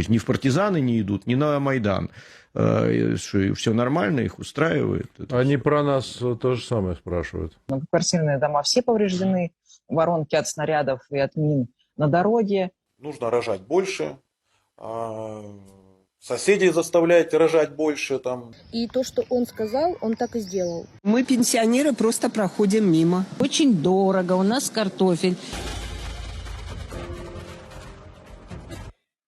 То есть ни в партизаны не идут, ни на Майдан. Э, Что все нормально, их устраивает. Они про нас э, то же самое спрашивают. Многоквартирные дома все повреждены, воронки от снарядов и от мин на дороге. нужно рожать больше, а, соседей заставлять рожать больше, там, И то, что он сказал, он так и сделал. Мы, пенсионеры, просто проходим мимо. Очень дорого, у нас картофель.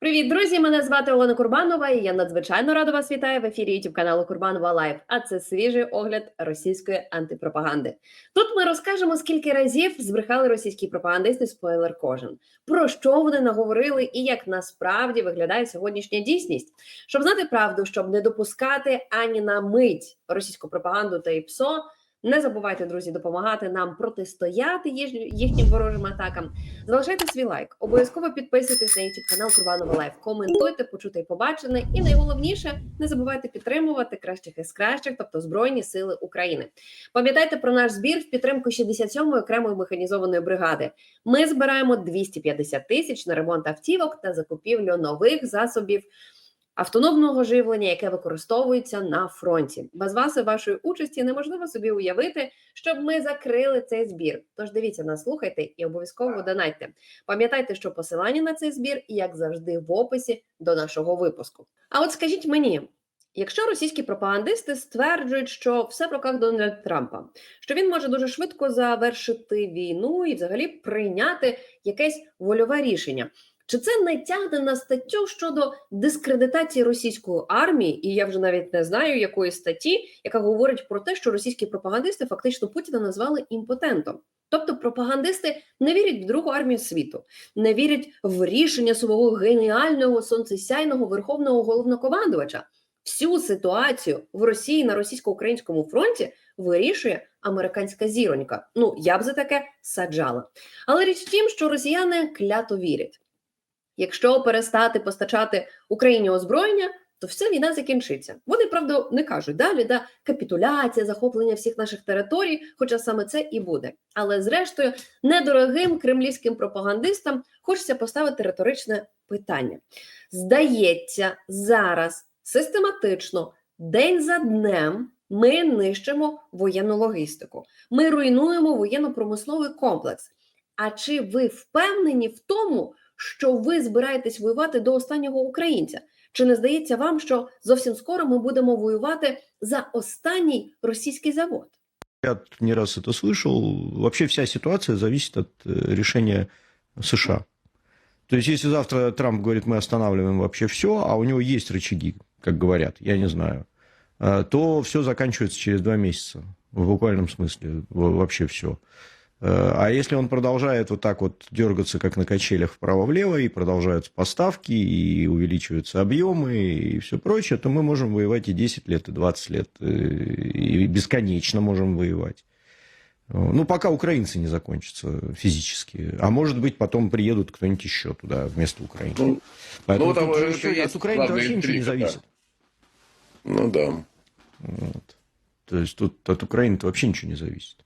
Привіт, друзі! Мене звати Олена Курбанова, і я надзвичайно рада вас вітаю в ефірі youtube каналу Курбанова Лайв. А це свіжий огляд російської антипропаганди. Тут ми розкажемо, скільки разів збрехали російські пропагандисти. Спойлер кожен про що вони наговорили і як насправді виглядає сьогоднішня дійсність. Щоб знати правду, щоб не допускати ані на мить російську пропаганду та і ПСО. Не забувайте, друзі, допомагати нам протистояти їх- їхнім ворожим атакам. Залишайте свій лайк, обов'язково підписуйтесь на YouTube канал Курбанова Лайф, коментуйте, почуте і побачене. І найголовніше, не забувайте підтримувати кращих із кращих, тобто Збройні Сили України. Пам'ятайте про наш збір в підтримку 67-ї окремої механізованої бригади. Ми збираємо 250 тисяч на ремонт автівок та закупівлю нових засобів. Автономного живлення, яке використовується на фронті, без вас і вашої участі неможливо собі уявити, щоб ми закрили цей збір. Тож дивіться нас, слухайте і обов'язково донайте. Пам'ятайте, що посилання на цей збір, як завжди, в описі до нашого випуску. А от скажіть мені. Якщо російські пропагандисти стверджують, що все в руках Дональда Трампа, що він може дуже швидко завершити війну і взагалі прийняти якесь вольове рішення, чи це не тягне на статтю щодо дискредитації російської армії? І я вже навіть не знаю якої статті, яка говорить про те, що російські пропагандисти фактично Путіна назвали імпотентом. Тобто пропагандисти не вірять в другу армію світу, не вірять в рішення свого геніального сонцесяйного верховного головнокомандувача. Всю ситуацію в Росії на російсько-українському фронті вирішує американська зіронька. Ну я б за таке саджала. Але річ в тім, що росіяни клято вірять. Якщо перестати постачати Україні озброєння, то вся війна закінчиться. Вони правда не кажуть далі, да капітуляція, захоплення всіх наших територій, хоча саме це і буде. Але зрештою, недорогим кремлівським пропагандистам хочеться поставити риторичне питання. Здається, зараз систематично, день за днем, ми нищимо воєнну логістику. Ми руйнуємо воєнно-промисловий комплекс. А чи ви впевнені в тому, що ви збираєтесь воювати до останнього українця? Чи не здається вам, що зовсім скоро ми будемо воювати за останній російський завод? Я не раз это слышал. Вообще вся ситуация зависит от э, решения США. То есть, если завтра Трамп говорит, мы останавливаем вообще все, а у него есть рычаги, как говорят, я не знаю, э, то все заканчивается через два месяца. В буквальном смысле во- вообще все. А если он продолжает вот так вот дергаться, как на качелях вправо-влево, и продолжаются поставки, и увеличиваются объемы, и все прочее, то мы можем воевать и 10 лет, и 20 лет, э, и бесконечно можем воевать. Ну, пока украинцы не закончатся физически. А может быть, потом приедут кто-нибудь еще туда вместо Украины. Ну, Поэтому ну, там же еще есть от Украины вообще ничего не интрига, да. зависит. Ну да. Вот. То есть тут от Украины вообще ничего не зависит.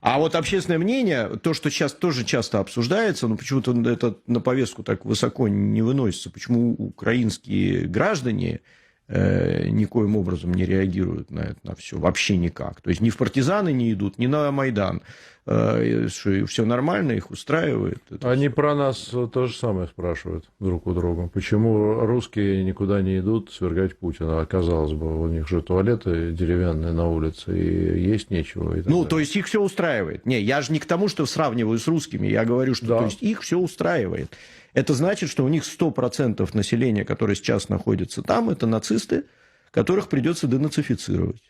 А вот общественное мнение, то, что сейчас тоже часто обсуждается, но почему-то это на повестку так высоко не выносится, почему украинские граждане э, никоим образом не реагируют на это, на все, вообще никак. То есть ни в партизаны не идут, ни на Майдан. Э, что все нормально, их устраивает. Это Они про нас то же самое спрашивают друг у друга. Почему русские никуда не идут свергать Путина? А казалось бы, у них же туалеты деревянные на улице, и есть нечего. и Ну, далее. то есть их все устраивает. Не, я же не к тому, что сравниваю с русскими. Я говорю, что Да. то есть их все устраивает. Это значит, что у них 100% населения, которое сейчас находится там, это нацисты, которых придется денацифицировать.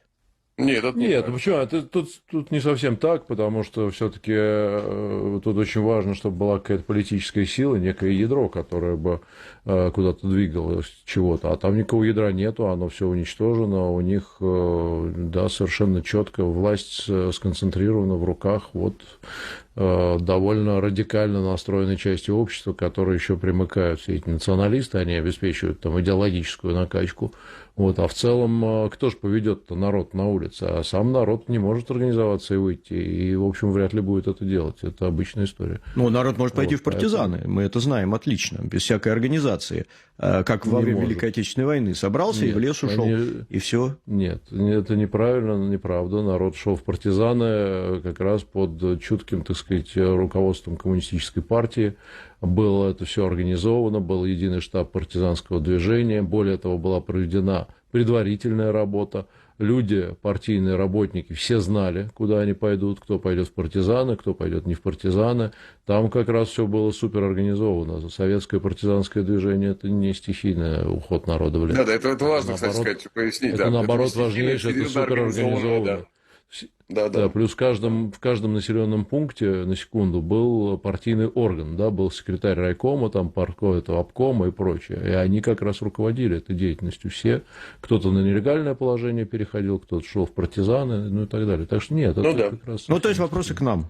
Нет, это не Нет, так. ну почему? Это, тут, тут не совсем так, потому что все-таки тут очень важно, чтобы была какая-то политическая сила, некое ядро, которое бы э, куда-то двигалось чего-то. А там никакого ядра нету, оно все уничтожено, у них, э, да, совершенно четко власть э, сконцентрирована в руках вот э, довольно радикально настроенной части общества, которые еще примыкают, все эти националисты, они обеспечивают там идеологическую накачку. Вот, а в целом, э, кто же поведет народ на улице? А сам народ не может организоваться и выйти, и, в общем, вряд ли будет это делать. Это обычная история. Ну, народ может пойти Вот, в партизаны, мы это знаем отлично, без всякой организации. Э, Как во Не время может. Великой Отечественной войны собрался и Нет, в лес ушел, они- и все. Нет, это неправильно, неправда. Народ шел в партизаны э, как раз под чутким, так сказать, руководством коммунистической партии. Было это все организовано, был единый штаб партизанского движения. Более того, была проведена предварительная работа. Люди, партийные работники, все знали, куда они пойдут, кто пойдет в партизаны, кто пойдет не в партизаны. Там как раз все было супер организовано. Советское партизанское движение – это не стихийный уход народа в лес. Да, да, это, это важно, кстати, Наоборот, сказать, пояснить. Это да, наоборот стихийно, важнейшее, это супер организовано. Да, да, да. Да, плюс в каждом, в каждом населенном пункте, на секунду, был партийный орган, да, был секретарь райкома, там, парко, этого обкома и прочее. И они как раз руководили этой деятельностью все. Кто-то на нелегальное положение переходил, кто-то шел в партизаны, ну и так далее. Так что нет, Ну это да. как раз... Ну, то есть вопросы к нам.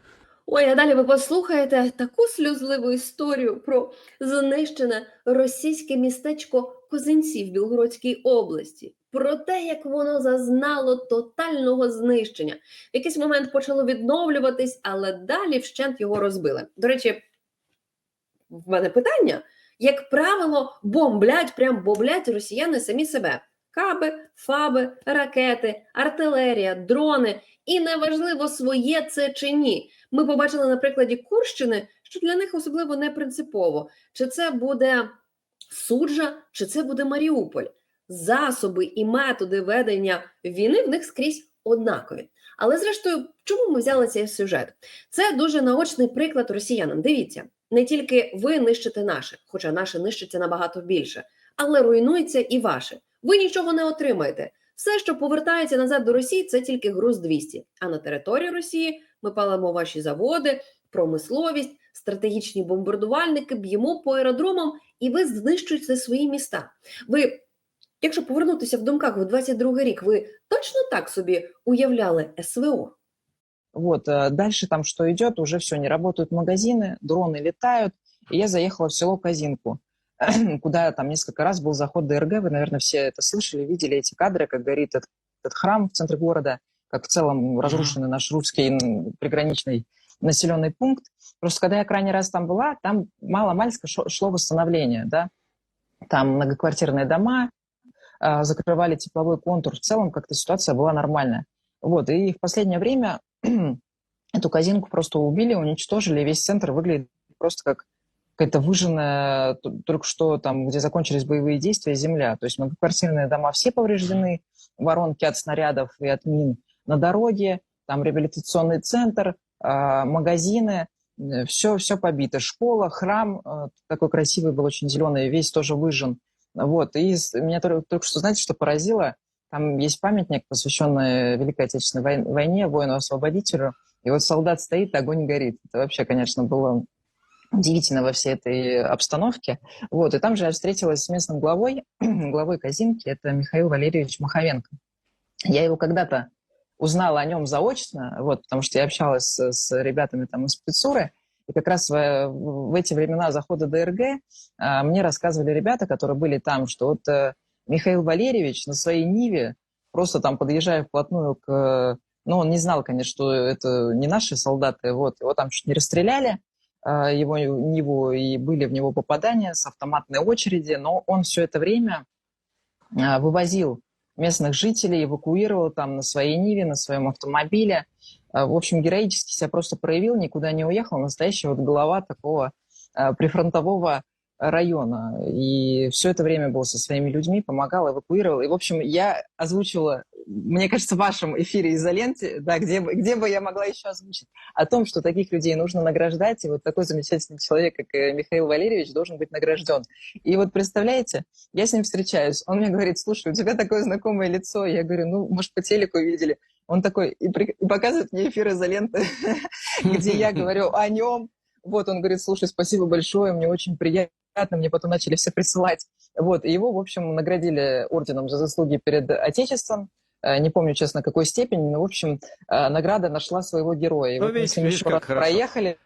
Ой, а далі ви послухаєте таку сльозливу історію про знищене російське містечко Козинці в Білгородській області. Про те, як воно зазнало тотального знищення. В якийсь момент почало відновлюватись, але далі вщент його розбили. До речі, в мене питання: як правило, бомблять, прям бомблять росіяни самі себе. Каби, фаби, ракети, артилерія, дрони. І неважливо, своє це чи ні. Ми побачили на прикладі Курщини, що для них особливо не принципово, чи це буде суджа, чи це буде Маріуполь. Засоби і методи ведення війни в них скрізь однакові. Але зрештою, чому ми взяли цей сюжет? Це дуже наочний приклад росіянам. Дивіться, не тільки ви нищите наше, хоча наше нищиться набагато більше, але руйнується і ваше. Ви нічого не отримаєте. Все, що повертається назад до Росії, це тільки груз 200. А на території Росії ми палимо ваші заводи, промисловість, стратегічні бомбардувальники, б'ємо по аеродромам, і ви знищуєте свої міста. Ви, якщо повернутися в думках в 22 рік, ви точно так собі уявляли СВО? Вот, э, дальше там что идет, уже все, не работают магазины, дроны летают. И я заехала в село Казинку, куда там несколько раз был заход ДРГ. Вы, наверное, все это слышали, видели эти кадры, как горит этот, этот храм в центре города, как в целом разрушенный наш русский приграничный населенный пункт. Просто когда я крайний раз там была, там мало-мальско шло восстановление, да. Там многоквартирные дома, закрывали тепловой контур. В целом как-то ситуация была нормальная. Вот, и в последнее время эту казинку просто убили, уничтожили, и весь центр выглядит просто как какая-то выжженная, только что там, где закончились боевые действия, земля. То есть многоквартирные дома все повреждены, воронки от снарядов и от мин на дороге, там реабилитационный центр, а, магазины, все, все побито. Школа, храм, э, такой красивый был, очень зеленый, весь тоже выжжен. Вот, и меня только, только что, знаете, что поразило? Там есть памятник, посвященный Великой Отечественной вой- войне, воину-освободителю. И вот солдат стоит, огонь горит. Это вообще, конечно, было удивительно во всей этой обстановке. Вот, и там же я встретилась с местным главой, главой Казинки, это Михаил Валерьевич Маховенко. Я его когда-то узнала о нем заочно, вот, потому что я общалась с, с ребятами там из спецуры, и как раз в, в эти времена захода ДРГ а, мне рассказывали ребята, которые были там, что вот э, Михаил Валерьевич на своей Ниве, просто там подъезжая вплотную к... Ну, он не знал, конечно, что это не наши солдаты, вот, его там чуть не расстреляли, а, его Ниву, и были в него попадания с автоматной очереди, но он все это время а, вывозил местных жителей, эвакуировал там на своей Ниве, на своем автомобиле. А, В общем, героически себя просто проявил, никуда не уехал. Настоящий вот глава такого а, прифронтового района. И все это время был со своими людьми, помогал, эвакуировал. И, в общем, я озвучила, мне кажется, в вашем эфире изоленте, да, где, бы- где бы я могла еще озвучить, о том, что таких людей нужно награждать, и вот такой замечательный человек, как э, Михаил Валерьевич, должен быть награжден. И вот представляете, я с ним встречаюсь, он мне говорит, слушай, у тебя такое знакомое лицо. Я говорю, ну, может, по телеку видели. Он такой, и, при- и показывает мне эфир изоленты, где я говорю о нем. Вот, он говорит, слушай, спасибо большое, мне очень приятно, мне потом начали все присылать. Вот, и его, в общем, наградили орденом за заслуги перед Отечеством. Э, Не помню, честно, какой степени, но, в общем, э, награда нашла своего героя. И Ну, вот мы видишь, с ним видишь, еще как раз хорошо. проехали.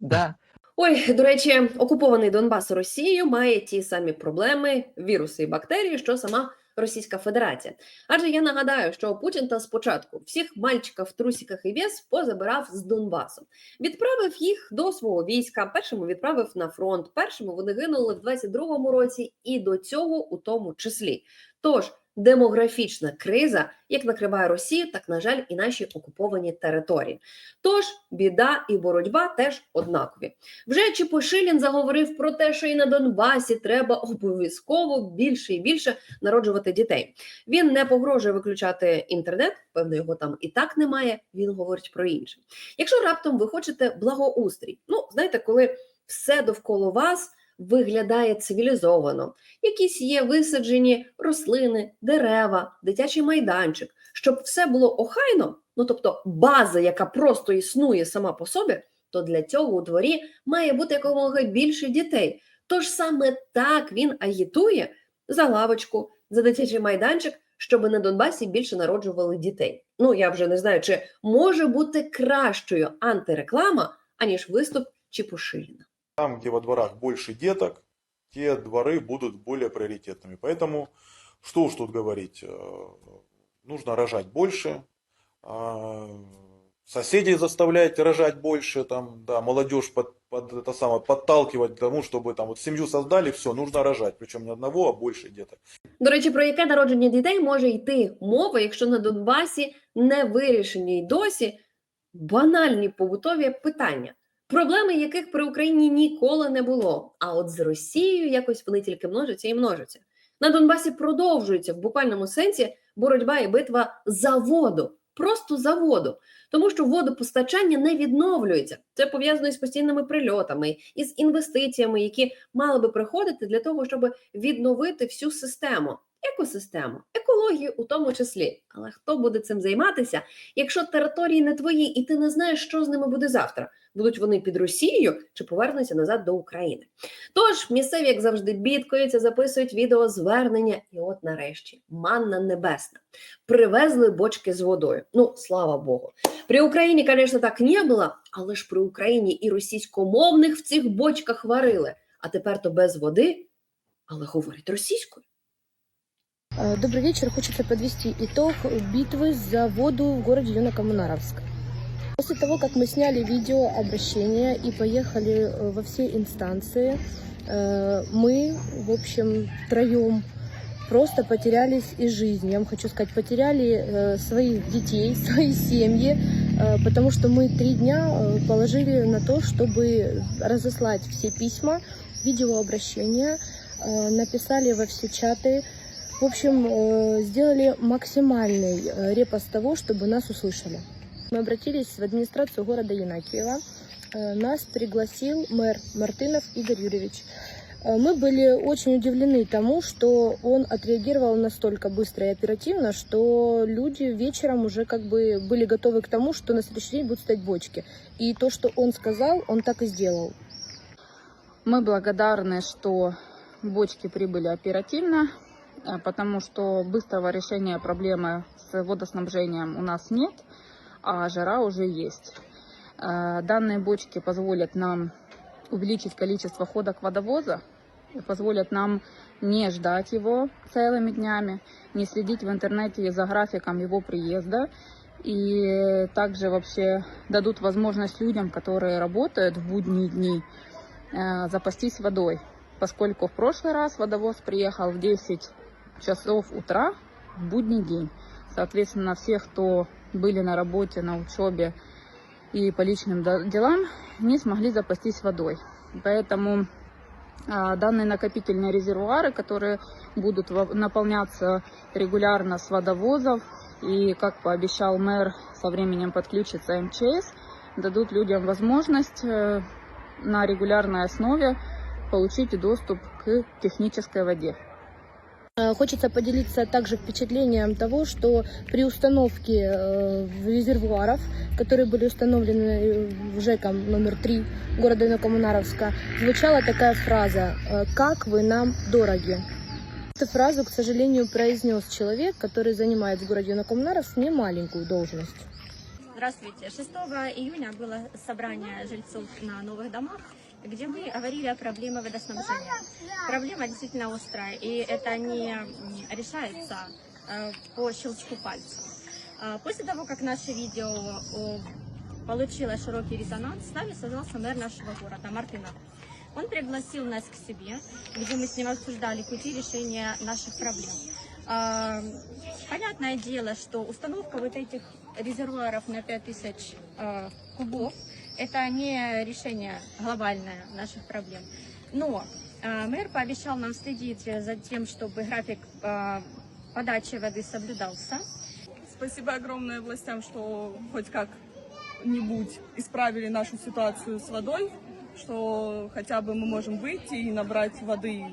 Да, Ой, до речі, окупований Донбас Росією має ті самі проблеми, віруси і бактерії, що сама Російська Федерація. Адже я нагадаю, що Путін та спочатку всіх мальчиків в трусіках і вес позабирав з Донбасу, відправив їх до свого війська. Першому відправив на фронт. Першому вони гинули в 22-му році, і до цього у тому числі. Тож демографічна криза як накриває Росію, так на жаль, і наші окуповані території. Тож біда і боротьба теж однакові. Вже Чепошилін заговорив про те, що і на Донбасі треба обов'язково більше і більше народжувати дітей. Він не погрожує виключати інтернет, певно, його там і так немає. Він говорить про інше. Якщо раптом ви хочете благоустрій, ну знаєте, коли все довкола вас виглядає цивілізовано, якісь є висаджені рослини, дерева, дитячий майданчик, щоб все було охайно, ну тобто база, яка просто існує сама по собі, то для цього у дворі має бути якомога більше дітей. Тож саме так він агітує за лавочку, за дитячий майданчик, щоб на Донбасі більше народжували дітей. Ну я вже не знаю, чи може бути кращою антиреклама, аніж виступ Чепушиліна. Там, где во дворах больше деток, те дворы будут более приоритетными. Поэтому, что уж тут говорить, э, нужно рожать больше, а, соседей заставлять рожать больше, там, да, молодежь под, под это самое, подталкивать к тому, чтобы там вот семью создали, все, нужно рожать, причем не одного, а больше деток. До речі, про яке народження дітей може йти мова, якщо на Донбасі не вирішені й досі банальні побутові питання, Проблеми яких при Україні ніколи не було. А от з Росією якось вони тільки множаться і множаться. На Донбасі продовжується в буквальному сенсі боротьба і битва за воду, просто за воду, тому що водопостачання не відновлюється. Це пов'язано із постійними прильотами, із інвестиціями, які мали би приходити для того, щоб відновити всю систему, екосистему, екологію у тому числі. Але хто буде цим займатися, якщо території не твої, і ти не знаєш, що з ними буде завтра? Будуть вони під Росією чи повернуться назад до України? Тож місцеві, як завжди, бідкаються, записують відео звернення, і от нарешті манна небесна. Привезли бочки з водою. Ну, слава Богу. При Україні, звісно, так не було, але ж при Україні і російськомовних в цих бочках варили. А тепер то без води, але говорять російською. Э, Добрый вечер. Хочется подвести итог битвы за воду в городе Юнокоммунаровск. После того, как мы сняли видео обращения и поехали э, во все инстанции, э, мы, в общем, втроем просто потерялись из жизни. Я вам хочу сказать, потеряли своих детей, свои семьи, потому что мы три дня положили на то, чтобы разослать все письма, видеообращения, написали во все чаты, в общем, э, сделали максимальный э, репост того, чтобы нас услышали. Мы обратились в администрацию города Янакиева. Э, Нас пригласил мэр Мартынов Игорь Юрьевич. Мы были очень удивлены тому, что он отреагировал настолько быстро и оперативно, что люди вечером уже как бы были готовы к тому, что на следующий день будут стоять бочки. И то, что он сказал, он так и сделал. Мы благодарны, что бочки прибыли оперативно, потому что быстрого решения проблемы с водоснабжением у нас нет, а жара уже есть. Э, Данные бочки позволят нам увеличить количество ходок водовоза, позволят нам не ждать его целыми днями, не следить в интернете за графиком его приезда, и также вообще дадут возможность людям, которые работают в будние дни, э, запастись водой, поскольку в прошлый раз водовоз приехал в 10 часов утра в будний день. Соответственно, все, кто были на работе, на учебе и по личным делам, не смогли запастись водой. Поэтому а, данные накопительные резервуары, которые будут наполняться регулярно с водовозов, и, как пообещал мэр, со временем подключится МЧС, дадут людям возможность э, на регулярной основе получить доступ к технической воде. Э, Хочется поделиться также впечатлением того, что при установке э, резервуаров, которые были установлены э, в ЖЭКом номер 3 города Инокомунаровска, звучала такая фраза «Как вы нам дороги?». Эту фразу, к сожалению, произнес человек, который занимает в городе Юнокомнаров не маленькую должность. Здравствуйте. 6 июня было собрание жильцов на новых домах, где мы говорили о проблеме водоснабжения. Проблема действительно острая, и это не решается э, по щелчку пальца. После того, как наше видео получило широкий резонанс, с нами связался мэр нашего города Мартынов. Он пригласил нас к себе, где мы с ним обсуждали пути решения наших проблем. А, Понятное дело, что установка вот этих резервуаров на 5000 э, кубов это не решение глобальное наших проблем. Но э, мэр пообещал нам следить за тем, чтобы график э, подачи воды соблюдался. Спасибо огромное властям, что хоть как-нибудь исправили нашу ситуацию с водой, что хотя бы мы можем выйти и набрать воды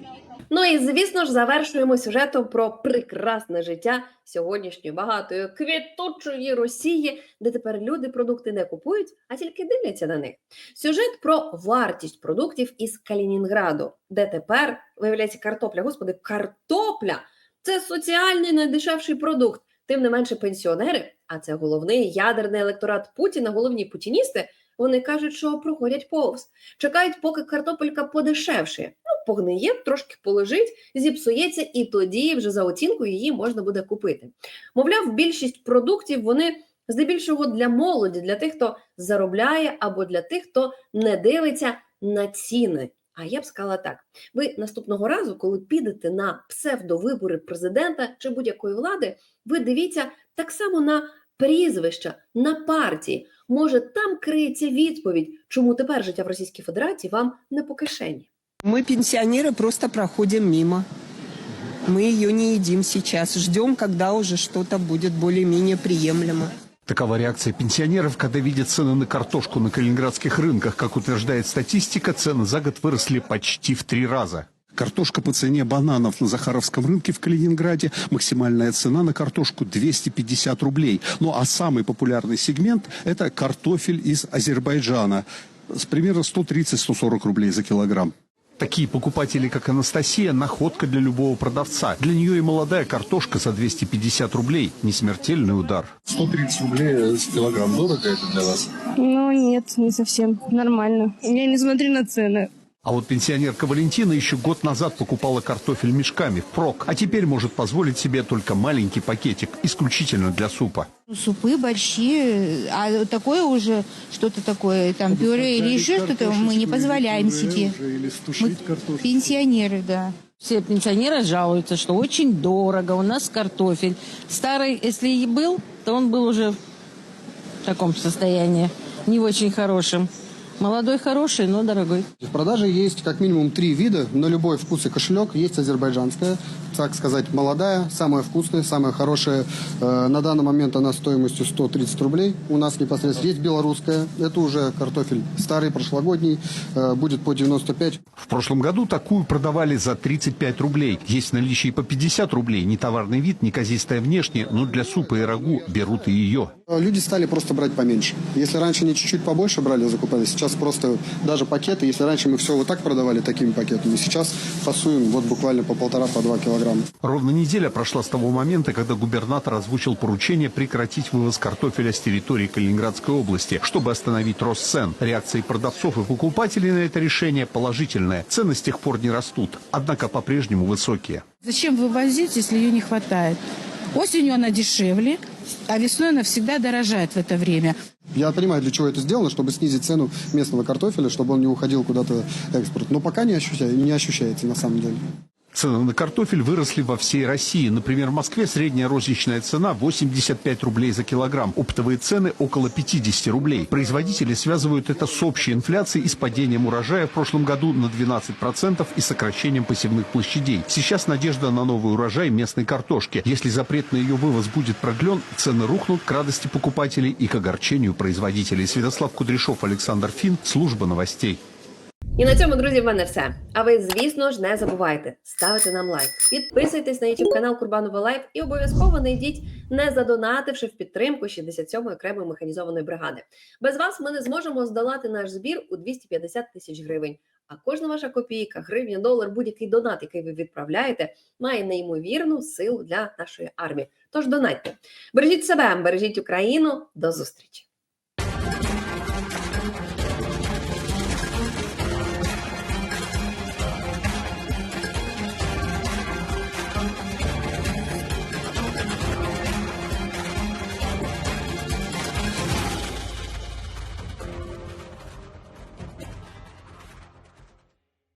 Ну і звісно ж, завершуємо сюжетом про прекрасне життя сьогоднішньої багатої квітучої Росії, де тепер люди продукти не купують, а тільки дивляться на них. Сюжет про вартість продуктів із Калінінграду, де тепер виявляється картопля. Господи, картопля це соціальний найдешевший продукт. Тим не менше, пенсіонери, а це головний ядерний електорат Путіна, головні путіністи. Вони кажуть, що проходять повз, чекають, поки картопелька подешевшає. Ну, погниє, трошки полежить, зіпсується, і тоді вже за оцінку її можна буде купити. Мовляв, більшість продуктів вони здебільшого для молоді, для тих, хто заробляє, або для тих, хто не дивиться на ціни. А я б сказала так: ви наступного разу, коли підете на псевдовибори президента чи будь-якої влади, ви дивіться так само на прізвища, на партії. Може, там криється відповідь, чому тепер життя в Російській Федерації вам не по кишені. Мы, пенсионеры, просто проходим мимо. Мы ее не едим сейчас. Ждем, когда уже что-то будет более-менее приемлемо. Такова реакция пенсионеров, когда видят цены на картошку на калининградских рынках. Как утверждает статистика, цены за год выросли почти в три раза. Картошка по цене бананов на Захаровском рынке в Калининграде. Максимальная цена на картошку 250 рублей. Ну а самый популярный сегмент – это картофель из Азербайджана. С примерно 130-140 рублей за килограмм. Такие покупатели, как Анастасия, находка для любого продавца. Для нее и молодая картошка за 250 рублей – не смертельный удар. 130 рублей с килограмм. Дорого это для вас? Ну, нет, не совсем. Нормально. Я не смотрю на цены. А вот пенсионерка Валентина еще год назад покупала картофель мешками в прок, а теперь может позволить себе только маленький пакетик, исключительно для супа. Супы большие, а такое уже что-то такое, там пюре или еще что-то мы не позволяем себе. Мы пенсионеры, да. Все пенсионеры жалуются, что очень дорого. У нас картофель. Старый, если и был, то он был уже в таком состоянии, не очень хорошем. Молодой хороший, но дорогой. В продаже есть как минимум три вида на любой вкус и кошелек. Есть азербайджанская, так сказать, молодая, самая вкусная, самая хорошая. Э, на данный момент она стоимостью 130 рублей. У нас непосредственно есть белорусская. Это уже картофель старый, прошлогодний. Э, будет по 95. В прошлом году такую продавали за 35 рублей. Есть в наличии по 50 рублей. Не товарный вид, неказистая внешне, но для супа и рагу берут и ее. Э, Люди стали просто брать поменьше. Если раньше они чуть-чуть побольше брали, закупали, сейчас просто даже пакеты. Если раньше мы все вот так продавали такими пакетами, сейчас фасуем вот буквально по полтора, по два килограмма. Ровно неделя прошла с того момента, когда губернатор озвучил поручение прекратить вывоз картофеля с территории Калининградской области, чтобы остановить рост цен. Реакции продавцов и покупателей на это решение положительная. Цены с тех пор не растут, однако по-прежнему высокие. Зачем вывозить, если ее не хватает? Осенью она дешевле, а весной она всегда дорожает в это время. Я понимаю, для чего это сделано, чтобы снизить цену местного картофеля, чтобы он не уходил куда-то экспорт. Но пока не, ощущаю, не ощущается на самом деле. Цены на картофель выросли во всей России. Например, в Москве средняя розничная цена 85 рублей за килограмм. Оптовые цены около 50 рублей. Производители связывают это с общей инфляцией и с падением урожая в прошлом году на 12% и сокращением посевных площадей. Сейчас надежда на новый урожай местной картошки. Если запрет на ее вывоз будет продлен, цены рухнут к радости покупателей и к огорчению производителей. Святослав Кудряшов, Александр Фин, служба новостей. І на цьому, друзі, в мене все. А ви, звісно ж, не забувайте ставити нам лайк, підписуйтесь на YouTube канал Курбанова Лайф і обов'язково не йдіть, не задонативши в підтримку 67-ї окремої механізованої бригади. Без вас ми не зможемо здолати наш збір у 250 тисяч гривень. А кожна ваша копійка, гривня, долар, будь-який донат, який ви відправляєте, має неймовірну силу для нашої армії. Тож донатьте. Бережіть себе, бережіть Україну. До зустрічі!